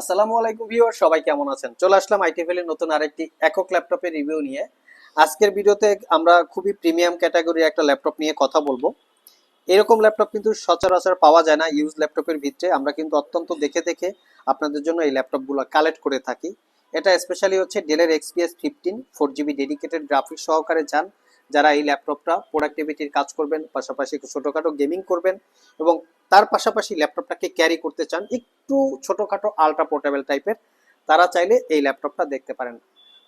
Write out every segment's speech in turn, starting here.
আসসালামু আলাইকুম ভিউয়ার, সবাই কেমন আছেন? চলে আসলাম আইটিভেল এর নতুন আরেকটি একক ল্যাপটপের রিভিউ নিয়ে। আজকের ভিডিওতে আমরা খুবই প্রিমিয়াম ক্যাটাগরির একটা ল্যাপটপ নিয়ে কথা বলব। এরকম ল্যাপটপ কিন্তু সচরাচর পাওয়া যায় না ইউজ ল্যাপটপের ভিতরে। আমরা কিন্তু অত্যন্ত দেখে দেখে আপনাদের জন্য এই ল্যাপটপগুলো কালেক্ট করে থাকি। এটা স্পেশালি হচ্ছে ডেলের XPS fifteen four GB dedicated graphics সহকারে যান যারা এই ল্যাপটপটা প্রোডাক্টিভিটির কাজ করবেন, পাশাপাশি ছোটোখাটো গেমিং করবেন এবং তার পাশাপাশি ল্যাপটপটাকে ক্যারি করতে চান, একটু ছোটোখাটো আলট্রা পোর্টেবল টাইপের তারা চাইলে এই ল্যাপটপটা দেখতে পারেন।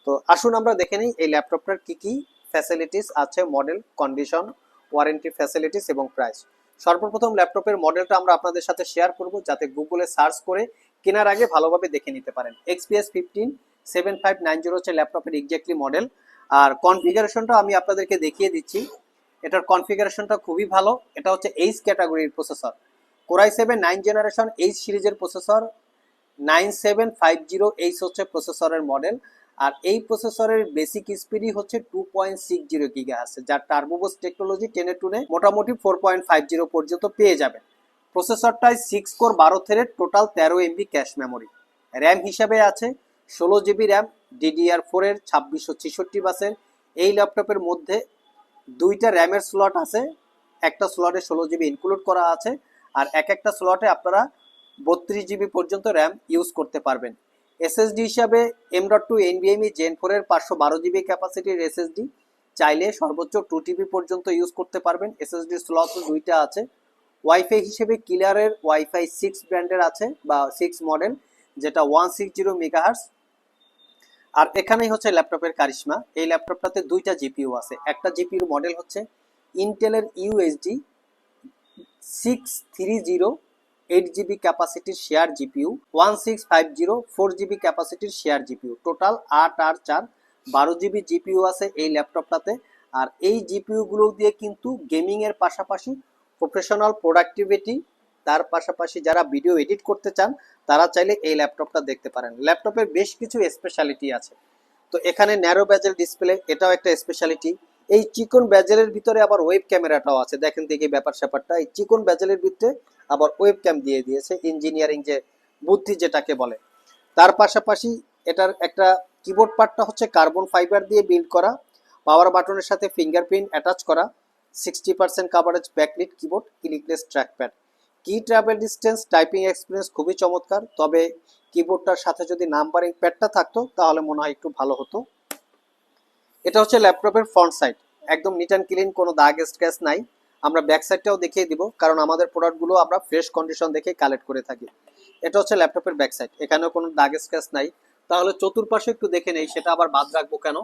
তো আসুন আমরা দেখে নিই এই ল্যাপটপটার কি কি ফ্যাসিলিটিস আছে মডেল কন্ডিশন ওয়ারেন্টি ফ্যাসিলিটিস এবং প্রাইস সর্বপ্রথম ল্যাপটপের মডেলটা আমরা আপনাদের সাথে শেয়ার করব, যাতে গুগলে সার্চ করে কেনার আগে ভালোভাবে দেখে নিতে পারেন। XPS fifteen seven five nine zero হচ্ছে ল্যাপটপের এক্স্যাক্টলি মডেল আর কনফিগারেশনটা আমি আপনাদেরকে দেখিয়ে দিচ্ছি। এটার কনফিগারেশনটা খুবই ভালো। এটা হচ্ছে এইচ ক্যাটাগরির processor core i seven nine generation H সিরিজের processor nine seven five zero H হচ্ছে প্রসেসরের মডেল আর এই প্রসেসরের বেসিক স্পিডই হচ্ছে two point six zero giga আছে যার টার্বোবোস টেকনোলজি টেনে টুনে মোটামুটি ফোর পয়েন্ট ফাইভ জিরো পর্যন্ত পেয়ে যাবেন। প্রসেসরটায় সিক্স কোর বারো থ্রেড টোটাল তেরো এমবি ক্যাশ মেমোরি র্যাম হিসাবে আছে, ষোলো জিবি র্যাম ডিডিআর ফোরের ছাব্বিশশো ছেষট্টি বাসের এই ল্যাপটপের মধ্যে দুইটা র্যামের স্লট আছে, একটা স্লটে ষোলো জিবি ইনক্লুড করা আছে, আর এক একটা স্লটে আপনারা বত্রিশ জিবি পর্যন্ত র্যাম ইউজ করতে পারবেন। এসএসডি হিসাবে এম ডট টু এনবিএমই জেন ফোরের পাঁচশো বারো জিবি ক্যাপাসিটির এসএসডি চাইলে সর্বোচ্চ টু টিবি পর্যন্ত ইউজ করতে পারবেন। এসএসডি স্লট দুইটা আছে। ওয়াইফাই হিসেবে কিলারের ওয়াইফাই সিক্স ব্র্যান্ডের আছে, বা সিক্স মডেল যেটা ওয়ান সিক্স জিরো মেগাহার্স আর এখানেই হচ্ছে ল্যাপটপের কারিশমা। এই ল্যাপটপটাতে দুইটা জিপিইউ আছে। একটা জিপিইউর মডেল হচ্ছে ইন্টেলের USD six three zero eight GB ক্যাপাসিটির share GPU one six five zero four GB ক্যাপাসিটির share GPU. Total আট আর চার, বারো জিবি জিপিইউ আছে এই ল্যাপটপটাতে। আর এই জিপিইউগুলো দিয়ে কিন্তু গেমিংয়ের পাশাপাশি প্রফেশনাল প্রোডাক্টিভিটি তার পাশাপাশি যারা ভিডিও এডিট করতে চান, তারা চাইলে এই ল্যাপটপটা দেখতে পারেন। ল্যাপটপের বেশ কিছু স্পেশালিটি আছে। তো এখানে ন্যারো ব্যাজেল ডিসপ্লে এটাও একটা স্পেশালিটি এই চিকন ব্যাজেলের ভিতরে আবার ওয়েব ক্যামেরাটাও আছে। দেখেন দেখি ব্যাপার স্যাপারটা। এই চিকন ব্যাজেলের ভিতরে আবার ওয়েব ক্যাম দিয়ে দিয়েছে ইঞ্জিনিয়ারিং যে বুদ্ধি যেটাকে বলে। তার পাশাপাশি এটার একটা কিবোর্ড পার্টটা হচ্ছে কার্বন ফাইবার দিয়ে বিল্ড করা পাওয়ার বাটনের সাথে ফিঙ্গারপ্রিন্ট অ্যাটাচ করা sixty percent coverage backlit keyboard clickless trackpad key travel distance typing experience খুবই চমৎকার। তবে কিবোর্ডটার সাথে যদি নাম্বারিং প্যাডটা থাকতো, তাহলে মনে হয় একটু ভালো হতো। এটা হচ্ছে ল্যাপটপের ফ্রন্ট সাইড একদম নিট অ্যান্ড ক্লিন কোনো দাগ স্ক্র্যাচ নাই। আমরা ব্যাক সাইডটাও দেখিয়ে দিব, কারণ আমাদের প্রোডাক্টগুলো আমরা ফ্রেশ কন্ডিশন দেখে কালেক্ট করে থাকি। এটা হচ্ছে ল্যাপটপের ব্যাক সাইড এখানেও কোনো দাগ স্ক্র্যাচ নাই। তাহলে চতুর্পাশে একটু দেখে নেই, সেটা আবার বাদ রাখব কেন?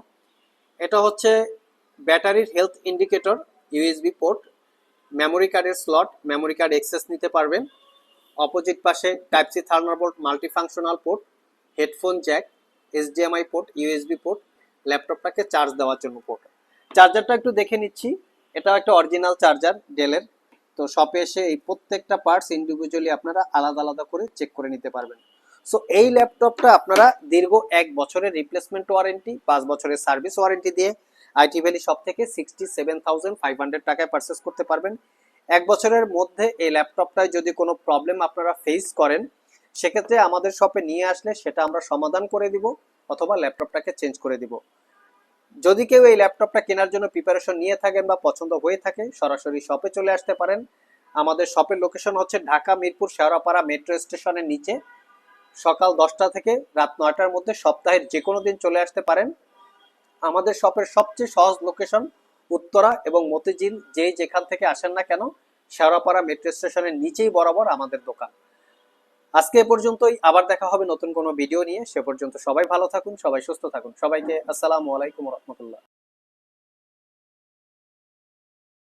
এটা হচ্ছে ব্যাটারির health indicator USB port memory কার্ডের স্লট মেমোরি কার্ড এক্সেস নিতে পারবেন। অপোজিট পাশে type C thunderbolt multifunctional port headphone jack HDMI port USB port ল্যাপটপটাকে charge দেওয়ার জন্য পোর্ট চার্জারটা একটু দেখে নিচ্ছি। এটাও একটা অরিজিনাল চার্জার ডেলের তো শপে এসে এই প্রত্যেকটা পার্টস ইন্ডিভিজুয়ালি আপনারা আলাদা আলাদা করে চেক করে নিতে পারবেন। সো এই ল্যাপটপটা আপনারা দীর্ঘ এক বছরের রিপ্লেসমেন্ট ওয়ারেন্টি পাঁচ বছরের সার্ভিস ওয়ারেন্টি দিয়ে আইটি ভ্যালি শপ থেকে sixty seven thousand five hundred টাকায় পারচেস করতে পারবেন। এক বছরের মধ্যে এই ল্যাপটপটায় যদি কোনো প্রবলেম আপনারা ফেস করেন, সেক্ষেত্রে আমাদের শপে নিয়ে আসলে সেটা আমরা সমাধান করে দিব অথবা ল্যাপটপটাকে চেঞ্জ করে দিব। যদি কেউ এই ল্যাপটপটা কেনার জন্য প্রিপারেশন নিয়ে থাকেন বা পছন্দ হয়ে থাকে, সরাসরি শপে চলে আসতে পারেন। আমাদের শপের লোকেশন হচ্ছে ঢাকা মিরপুর শেওড়াপাড়া মেট্রো স্টেশনের নিচে। সকাল দশটা থেকে রাত নয়টার মধ্যে সপ্তাহের যে কোনো দিন চলে আসতে পারেন। আমাদের শপের সবচেয়ে সহজ লোকেশন উত্তরা এবং মতিঝিল যেই যেখান থেকে আসেন না কেন, শেওড়াপাড়া মেট্রো স্টেশনের নিচেই বরাবর আমাদের দোকান। আজকে এ পর্যন্তই, আবার দেখা হবে নতুন কোনো ভিডিও নিয়ে। সে পর্যন্ত সবাই ভালো থাকুন, সবাই সুস্থ থাকুন। সবাইকে আসসালামু আলাইকুম রহমতুল্লাহ।